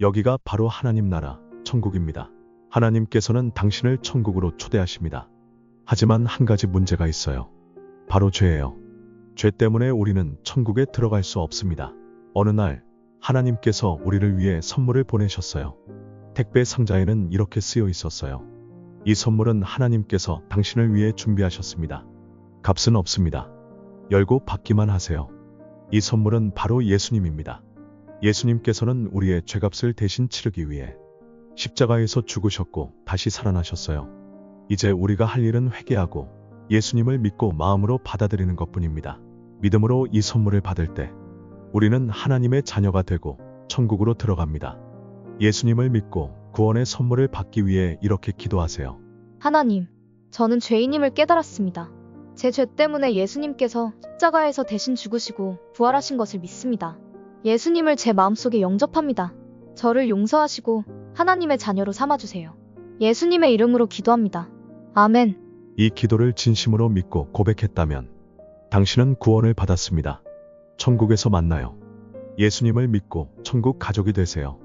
여기가 바로 하나님 나라, 천국입니다. 하나님께서는 당신을 천국으로 초대하십니다. 하지만 한 가지 문제가 있어요. 바로 죄예요. 죄 때문에 우리는 천국에 들어갈 수 없습니다. 어느 날 하나님께서 우리를 위해 선물을 보내셨어요. 택배 상자에는 이렇게 쓰여 있었어요. 이 선물은 하나님께서 당신을 위해 준비하셨습니다. 값은 없습니다. 열고 받기만 하세요. 이 선물은 바로 예수님입니다. 예수님께서는 우리의 죄값을 대신 치르기 위해 십자가에서 죽으셨고 다시 살아나셨어요. 이제 우리가 할 일은 회개하고 예수님을 믿고 마음으로 받아들이는 것뿐입니다. 믿음으로 이 선물을 받을 때 우리는 하나님의 자녀가 되고 천국으로 들어갑니다. 예수님을 믿고 구원의 선물을 받기 위해 이렇게 기도하세요. 하나님, 저는 죄인임을 깨달았습니다. 제 죄 때문에 예수님께서 십자가에서 대신 죽으시고 부활하신 것을 믿습니다. 예수님을 제 마음속에 영접합니다. 저를 용서하시고 하나님의 자녀로 삼아주세요. 예수님의 이름으로 기도합니다. 아멘. 이 기도를 진심으로 믿고 고백했다면 당신은 구원을 받았습니다. 천국에서 만나요. 예수님을 믿고 천국 가족이 되세요.